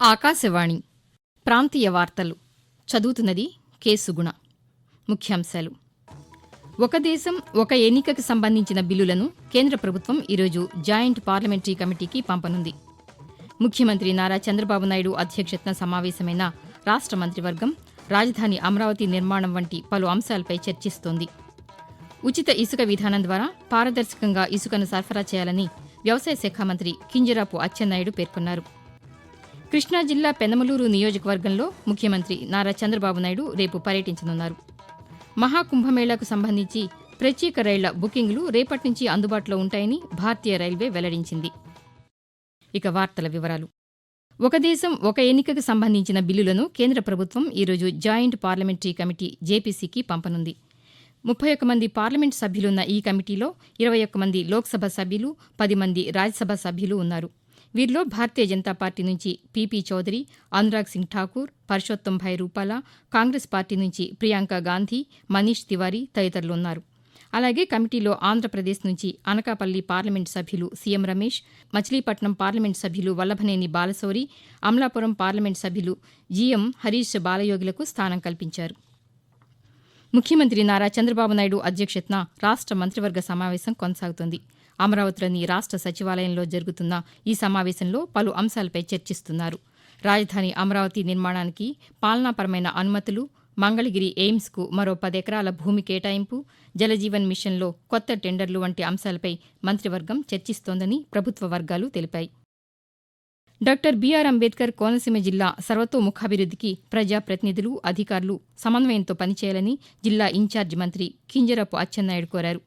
ఆకాశవాణి ప్రాంతీయ వార్తలు. చదువుతున్నది కె. సుగుణ. ముఖ్యాంశాలు. ఒక దేశం ఒక ఎన్నికకు సంబంధించిన బిల్లులను కేంద్ర ప్రభుత్వం ఈరోజు జాయింట్ పార్లమెంటరీ కమిటీకి పంపనుంది. ముఖ్యమంత్రి నారా చంద్రబాబు నాయుడు అధ్యక్షతన సమావేశమైన రాష్ట మంత్రివర్గం రాజధాని అమరావతి నిర్మాణం వంటి పలు అంశాలపై చర్చిస్తోంది. ఉచిత ఇసుక విధానం ద్వారా పారదర్శకంగా ఇసుకను సరఫరా చేయాలని వ్యవసాయ శాఖ మంత్రి కింజరాపు అచ్చెన్నాయుడు పేర్కొన్నారు. కృష్ణా జిల్లా పెనమలూరు నియోజకవర్గంలో ముఖ్యమంత్రి నారా చంద్రబాబు నాయుడు రేపు పర్యటించనున్నారు. మహాకుంభమేళాకు సంబంధించి ప్రత్యేక రైళ్ళ బుకింగ్లు రేపటి నుంచి అందుబాటులో ఉంటాయని భారతీయ రైల్వే వెల్లడించింది. ఇక వార్తల వివరాలు. ఒక దేశం ఒక ఎన్నికకు సంబంధించిన బిల్లులను కేంద్ర ప్రభుత్వం ఈరోజు జాయింట్ పార్లమెంటరీ కమిటీ జేపీసీకి పంపనుంది. ముప్పై ఒక్క మంది పార్లమెంట్ సభ్యులున్న ఈ కమిటీలో ఇరవై ఒక్క మంది లోక్సభ సభ్యులు పది మంది రాజ్యసభ సభ్యులు ఉన్నారు. వీరిలో భారతీయ జనతా పార్టీ నుంచి పీపీ చౌదరి అనురాగ్ సింగ్ ఠాకూర్ పరుషోత్తం భాయ్ రూపాల కాంగ్రెస్ పార్టీ నుంచి ప్రియాంక గాంధీ మనీష్ తివారీ తదితరులు ఉన్నారు. అలాగే కమిటీలో ఆంధ్రప్రదేశ్ నుంచి అనకాపల్లి పార్లమెంట్ సభ్యులు సీఎం రమేష్ మచిలీపట్నం పార్లమెంట్ సభ్యులు వల్లభనేని బాలశౌరి అమలాపురం పార్లమెంట్ సభ్యులు జీఎం హరీష్ బాలయోగులకు స్థానం కల్పించారు. ముఖ్యమంత్రి నారా చంద్రబాబు నాయుడు అధ్యక్షతన రాష్ట మంత్రివర్గ సమావేశం కొనసాగుతోంది. అమరావతిలోని రాష్ట సచివాలయంలో జరుగుతున్న ఈ సమావేశంలో పలు అంశాలపై చర్చిస్తున్నారు. రాజధాని అమరావతి నిర్మాణానికి పాలనాపరమైన అనుమతులు మంగళగిరి ఎయిమ్స్కు మరో పదెకరాల భూమి కేటాయింపు జలజీవన్ మిషన్లో కొత్త టెండర్లు వంటి అంశాలపై మంత్రివర్గం చర్చిస్తోందని ప్రభుత్వ వర్గాలు తెలిపాయి. డాక్టర్ బీఆర్ అంబేద్కర్ కోనసీమ జిల్లా సర్వతోముఖాభివృద్ధికి ప్రజాప్రతినిధులు అధికారులు సమన్వయంతో పనిచేయాలని జిల్లా ఇన్ఛార్జి మంత్రి కింజరపు అచ్చెన్నాయుడు కోరారు.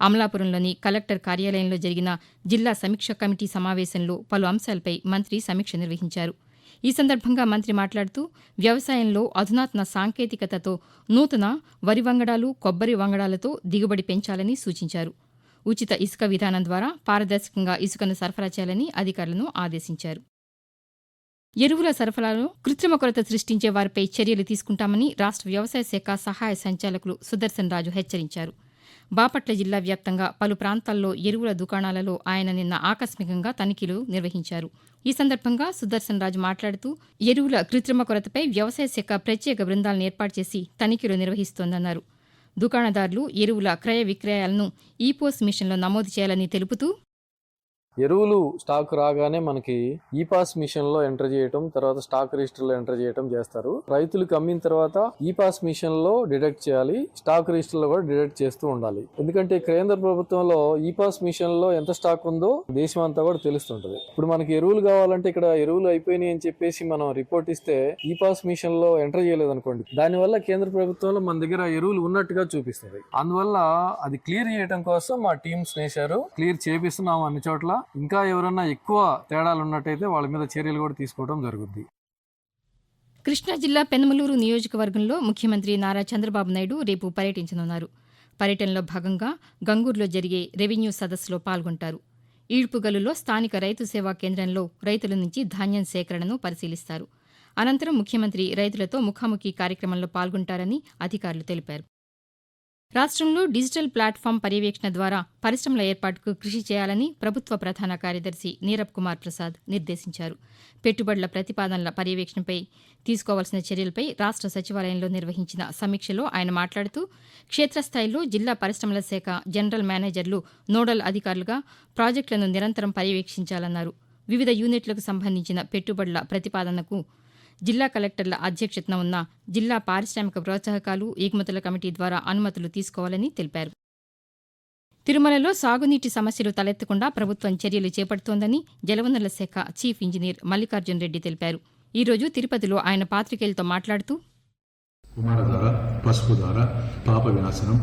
అమలాపురంలోని కలెక్టర్ కార్యాలయంలో జరిగిన జిల్లా సమీక్ష కమిటీ సమావేశంలో పలు అంశాలపై మంత్రి సమీక్ష నిర్వహించారు. ఈ సందర్భంగా మంత్రి మాట్లాడుతూ వ్యవసాయంలో అధునాతన సాంకేతికతతో నూతన వరి వంగడాలు కొబ్బరి వంగడాలతో దిగుబడి పెంచాలని సూచించారు. ఉచిత ఇసుక విధానం ద్వారా పారదర్శకంగా ఇసుకను సరఫరా చేయాలని అధికారులను ఆదేశించారు. ఎరువుల సరఫరాలో కృత్రిమ కొరత సృష్టించే వారిపై చర్యలు తీసుకుంటామని రాష్ట వ్యవసాయ శాఖ సహాయ సంచాలకులు సుదర్శన్ రాజు హెచ్చరించారు. బాపట్ల జిల్లా వ్యాప్తంగా పలు ప్రాంతాల్లో ఎరువుల దుకాణాలలో ఆయన నిన్న ఆకస్మికంగా తనిఖీలు నిర్వహించారు. ఈ సందర్భంగా సుదర్శన్ రాజు మాట్లాడుతూ ఎరువుల కృత్రిమ కొరతపై వ్యవసాయ శాఖ ప్రత్యేక బృందాలను ఏర్పాటు చేసి తనిఖీలు నిర్వహిస్తోందన్నారు. దుకాణదారులు ఎరువుల క్రయ విక్రయాలను ఈపోస్ మిషన్లో నమోదు చేయాలని తెలుపుతూ ఎరువులు స్టాక్ రాగానే మనకి ఈ పాస్ మిషన్లో ఎంటర్ చేయటం తర్వాత స్టాక్ రిజిస్టర్లో ఎంటర్ చేయటం చేస్తారు. రైతులకు అమ్మిన తర్వాత ఈ పాస్ మిషన్లో డిడక్ట్ చేయాలి స్టాక్ రిజిస్టర్లో కూడా డిడక్ట్ చేస్తూ ఉండాలి. ఎందుకంటే కేంద్ర ప్రభుత్వంలో ఈ పాస్ మిషన్లో ఎంత స్టాక్ ఉందో దేశం అంతా కూడా తెలుస్తుంటది. ఇప్పుడు మనకి ఎరువులు కావాలంటే ఇక్కడ ఎరువులు అయిపోయినాయి అని చెప్పేసి మనం రిపోర్ట్ ఇస్తే ఈ పాస్ మిషన్లో ఎంటర్ చేయలేదు అనుకోండి దానివల్ల కేంద్ర ప్రభుత్వంలో మన దగ్గర ఎరువులు ఉన్నట్టుగా చూపిస్తుంది. అందువల్ల అది క్లియర్ చేయడం కోసం మా టీమ్స్ వేశారు క్లియర్ చేపిస్తున్నాం అన్ని చోట్ల. ఇంకా ఎవరన్నా ఎక్కువ తేడాలు ఉన్నట్టయితే వాళ్ళ మీద చర్యలు కూడా తీసుకోవడం జరుగుద్ది. కృష్ణా జిల్లా పెనమలూరు నియోజకవర్గంలో ముఖ్యమంత్రి నారా చంద్రబాబు నాయుడు రేపు పర్యటించనున్నారు. పర్యటనలో భాగంగా గంగూరులో జరిగే రెవెన్యూ సదస్సులో పాల్గొంటారు. ఈడ్పుగలులో స్థానిక రైతు సేవా కేంద్రంలో రైతుల నుంచి ధాన్యం సేకరణను పరిశీలిస్తారు. అనంతరం ముఖ్యమంత్రి రైతులతో ముఖాముఖి కార్యక్రమంలో పాల్గొంటారని అధికారులు తెలిపారు. రాష్ట్రంలో డిజిటల్ ప్లాట్ఫామ్ పర్యవేక్షణ ద్వారా పరిశ్రమల ఏర్పాటుకు కృషి చేయాలని ప్రభుత్వ ప్రధాన కార్యదర్శి నీరబ్ కుమార్ ప్రసాద్ నిర్దేశించారు. పెట్టుబడుల ప్రతిపాదనల పర్యవేక్షణపై తీసుకోవాల్సిన చర్యలపై రాష్ట్ర సచివాలయంలో నిర్వహించిన సమీక్షలో ఆయన మాట్లాడుతూ క్షేత్రస్థాయిలో జిల్లా పరిశ్రమల శాఖ జనరల్ మేనేజర్లు నోడల్ అధికారులుగా ప్రాజెక్టులను నిరంతరం పర్యవేక్షించాలన్నారు. వివిధ యూనిట్లకు సంబంధించిన పెట్టుబడుల ప్రతిపాదనకు జిల్లా కలెక్టర్ల అధ్యక్షతన ఉన్న జిల్లా పారిశ్రామిక ప్రోత్సాహకాలు ఎగుమతుల కమిటీ ద్వారా అనుమతులు తీసుకోవాలని తెలిపారు. తిరుమలలో సాగునీటి సమస్యలు తలెత్తకుండా ప్రభుత్వం చర్యలు చేపడుతోందని జలవనరుల శాఖ చీఫ్ ఇంజనీర్ మల్లికార్జున్ రెడ్డి తెలిపారు. ఈ రోజు తిరుపతిలో ఆయన పాతికేయులతో మాట్లాడుతూ కుమారధార పసుపు ధార పాప వినాశనం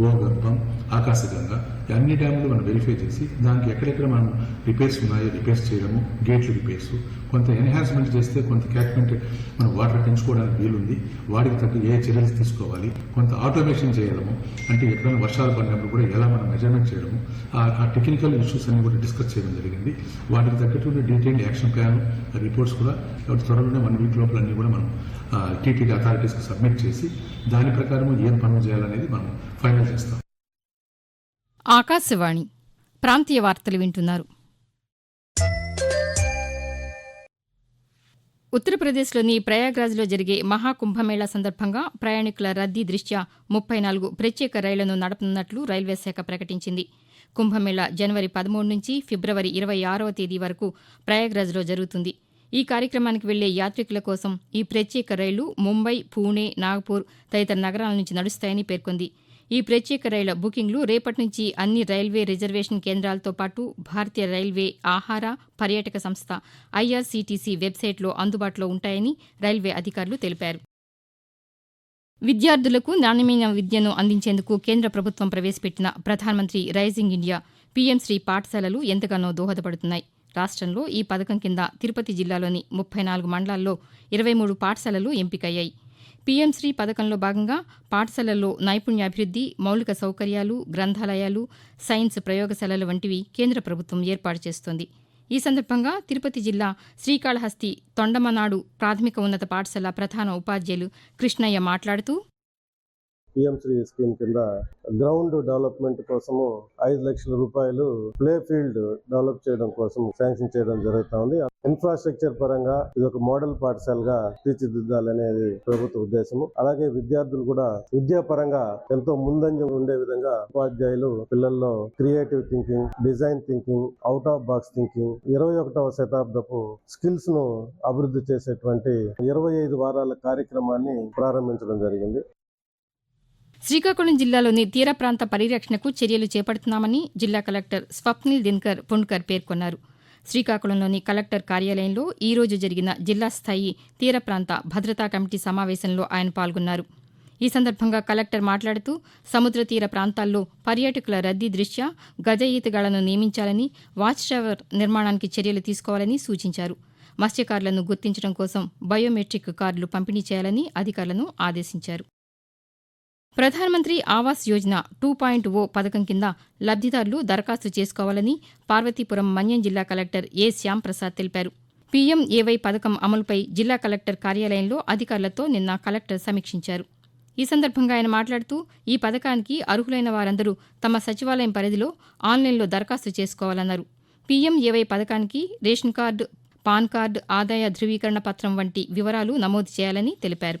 గోగర్భం ఆకాశగంగా అన్ని డ్యాములు మనం వెరిఫై చేసి దానికి ఎక్కడెక్కడ మనం రిపేర్స్ ఉన్నాయో రిపేర్స్ చేయడము గేట్లు రిపేర్స్ కొంత ఎన్హాన్స్మెంట్ చేస్తే కొంత క్యాచ్మెంట్ మనం వాటర్ పెంచుకోవడానికి వీలుంది. వాటికి తగ్గ ఏ చర్యలు తీసుకోవాలి కొంత ఆటోమేషన్ చేయడము అంటే ఎక్కడైనా వర్షాలు పడినప్పుడు కూడా ఎలా మనం మెజర్మెంట్ చేయడము ఆ టెక్నికల్ ఇష్యూస్ అన్ని కూడా డిస్కస్ చేయడం జరిగింది. వాటికి తగ్గట్టు డీటెయిల్డ్ యాక్షన్ ప్లాన్ రిపోర్ట్స్ కూడా త్వరలోనే వన్ వీక్ లోపల అన్ని కూడా మనం టీటీడీ అథారిటీస్కి సబ్మిట్ చేసి దాని ప్రకారం ఏం పనులు చేయాలనేది మనం ఫైనల్ చేస్తాం. ఆకాశవాణి ప్రాంతీయ వార్తలు వింటున్నారు. ఉత్తరప్రదేశ్లోని ప్రయాగ్రాజ్లో జరిగే మహాకుంభమేళా సందర్భంగా ప్రయాణికుల రద్దీ దృష్ట్యా ముప్పై నాలుగు ప్రత్యేక రైళ్ళను నడపనున్నట్లు రైల్వే శాఖ ప్రకటించింది. కుంభమేళా జనవరి పదమూడు నుంచి ఫిబ్రవరి ఇరవై ఆరవ తేదీ వరకు ప్రయాగ్రాజ్లో జరుగుతుంది. ఈ కార్యక్రమానికి వెళ్ళే యాత్రికుల కోసం ఈ ప్రత్యేక రైళ్ళు ముంబై పూణే నాగపూర్ తదితర నగరాల నుంచి నడుస్తాయని పేర్కొంది. ఈ ప్రత్యేక రైళ్ళ బుకింగ్లు రేపటి నుంచి అన్ని రైల్వే రిజర్వేషన్ కేంద్రాలతో పాటు భారతీయ రైల్వే ఆహార పర్యాటక సంస్థ ఐఆర్సీటీసీ వెబ్సైట్లో అందుబాటులో ఉంటాయని రైల్వే అధికారులు తెలిపారు. విద్యార్థులకు నాణ్యమైన విద్యను అందించేందుకు కేంద్ర ప్రభుత్వం ప్రవేశపెట్టిన ప్రధానమంత్రి రైజింగ్ ఇండియా పీఎం శ్రీ పాఠశాలలు ఎంతగానో దోహదపడుతున్నాయి. రాష్ట్రంలో ఈ పథకం కింద తిరుపతి జిల్లాలోని ముప్పై నాలుగు మండలాల్లో ఇరవై మూడు పాఠశాలలు ఎంపికయ్యాయి. పీఎంశ్రీ పథకంలో భాగంగా పాఠశాలల్లో నైపుణ్యాభివృద్ది మౌలిక సౌకర్యాలు గ్రంథాలయాలు సైన్స్ ప్రయోగశాలలు వంటివి కేంద్ర ప్రభుత్వం ఏర్పాటు చేస్తోంది. ఈ సందర్భంగా తిరుపతి జిల్లా శ్రీకాళహస్తి తొండమనాడు ప్రాథమిక ఉన్నత పాఠశాల ప్రధాన ఉపాధ్యాయులు కృష్ణయ్య మాట్లాడుతూ పిఎం శ్రీ స్కీమ్ కింద గ్రౌండ్ డెవలప్మెంట్ కోసము ఐదు లక్షల రూపాయలు ప్లే ఫీల్డ్ డెవలప్ చేయడం కోసం శాంక్షన్ చేయడం జరుగుతా ఉంది. ఇన్ఫ్రాస్ట్రక్చర్ పరంగా ఇది ఒక మోడల్ పాఠశాలగా తీర్చిదిద్దాలనేది ప్రభుత్వ ఉద్దేశము. అలాగే విద్యార్థులు కూడా విద్యా పరంగా ఎంతో ముందంజ ఉండే విధంగా ఉపాధ్యాయులు పిల్లల్లో creative thinking design thinking out of box thinking ఇరవై ఒకటవ శతాబ్దపు స్కిల్స్ను అభివృద్ధి చేసేటువంటి ఇరవై ఐదు వారాల కార్యక్రమాన్ని ప్రారంభించడం జరిగింది. శ్రీకాకుళం జిల్లాలోని తీర ప్రాంత పరిరక్షణకు చర్యలు చేపడుతున్నామని జిల్లా కలెక్టర్ స్వప్నిల్ దినకర్ పుణ్కర్ పేర్కొన్నారు. శ్రీకాకుళంలోని కలెక్టర్ కార్యాలయంలో ఈ రోజు జరిగిన జిల్లా స్థాయి తీర ప్రాంత భద్రతా కమిటీ సమావేశంలో ఆయన పాల్గొన్నారు. ఈ సందర్భంగా కలెక్టర్ మాట్లాడుతూ సముద్ర తీర ప్రాంతాల్లో పర్యాటకుల రద్దీ దృష్ట్యా గజ ఈతగాళ్ళను నియమించాలని వాచ్ టవర్ నిర్మాణానికి చర్యలు తీసుకోవాలని సూచించారు. మత్స్యకారులను గుర్తించడం కోసం బయోమెట్రిక్ కార్డులు పంపిణీ చేయాలని అధికారులను ఆదేశించారు. ప్రధానమంత్రి Awas Yojana two point O పథకం కింద లబ్దిదారులు దరఖాస్తు చేసుకోవాలని పార్వతీపురం మన్యం జిల్లా కలెక్టర్ ఏ శ్యాంప్రసాద్ తెలిపారు. పీఎంఏవై పథకం అమలుపై జిల్లా కలెక్టర్ కార్యాలయంలో అధికారులతో నిన్న కలెక్టర్ సమీక్షించారు. ఈ సందర్భంగా ఆయన మాట్లాడుతూ ఈ పథకానికి అర్హులైన వారందరూ తమ సచివాలయం పరిధిలో ఆన్లైన్లో దరఖాస్తు చేసుకోవాలన్నారు. పీఎంఏవై పథకానికి రేషన్ కార్డు పాన్ కార్డు ఆదాయ ధృవీకరణ పత్రం వంటి వివరాలు నమోదు చేయాలని తెలిపారు.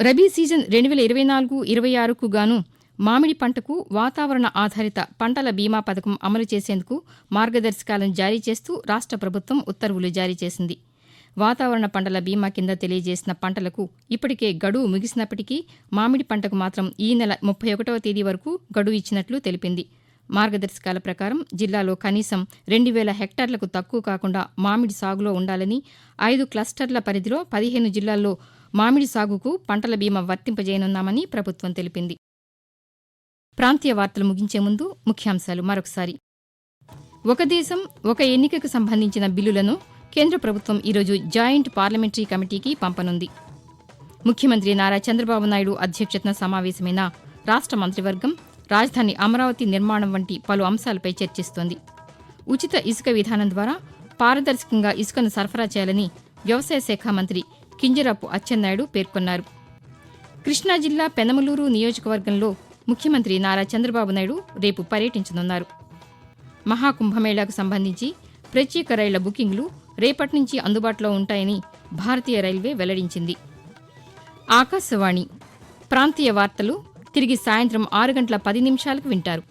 రబీ సీజన్ రెండు వేల ఇరవై నాలుగు ఇరవై ఆరుకు గాను మామిడి పంటకు వాతావరణ ఆధారిత పంటల బీమా పథకం అమలు చేసేందుకు మార్గదర్శకాలను జారీ చేస్తూ రాష్ట్ర ప్రభుత్వం ఉత్తర్వులు జారీ చేసింది. వాతావరణ పంటల బీమా కింద తెలియజేసిన పంటలకు ఇప్పటికే గడువు ముగిసినప్పటికీ మామిడి పంటకు మాత్రం ఈ నెల ముప్పై ఒకటవ తేదీ వరకు గడువు ఇచ్చినట్లు తెలిపింది. మార్గదర్శకాల ప్రకారం జిల్లాలో కనీసం రెండు వేల హెక్టార్లకు తక్కువ కాకుండా మామిడి సాగులో ఉండాలని ఐదు క్లస్టర్ల పరిధిలో పదిహేను జిల్లాల్లో మామిడి సాగుకు పంటల బీమా వర్తింపజేయనున్నామని ప్రభుత్వం తెలిపింది. ప్రాంతీయ వార్తలు ముగించే ముందు ముఖ్యాంశాలు మరొకసారి. ఒక దేశం ఒక ఎన్నికకు సంబంధించిన బిల్లులను కేంద్ర ప్రభుత్వం ఈరోజు జాయింట్ పార్లమెంటరీ కమిటీకి పంపనుంది. ముఖ్యమంత్రి నారా చంద్రబాబు నాయుడు అధ్యక్షతన సమావేశమైన రాష్ట్ర మంత్రివర్గం రాజధాని అమరావతి నిర్మాణం వంటి పలు అంశాలపై చర్చిస్తోంది. ఉచిత ఇసుక విధానం ద్వారా పారదర్శకంగా ఇసుకను సరఫరా చేయాలని వ్యవసాయ శాఖ మంత్రి కింజరాపు అచ్చెన్నాయుడు పేర్కొన్నారు. కృష్ణా జిల్లా పెనమలూరు నియోజకవర్గంలో ముఖ్యమంత్రి నారా చంద్రబాబు నాయుడు రేపు పర్యటించనున్నారు. మహాకుంభమేళాకు సంబంధించి ప్రత్యేక రైళ్ళ బుకింగ్లు రేపటి నుంచి అందుబాటులో ఉంటాయని భారతీయ రైల్వే వెల్లడించింది. ఆకాశవాణి ప్రాంతీయ వార్తలు తిరిగి సాయంత్రం ఆరు గంటల పది నిమిషాలకు వింటారు.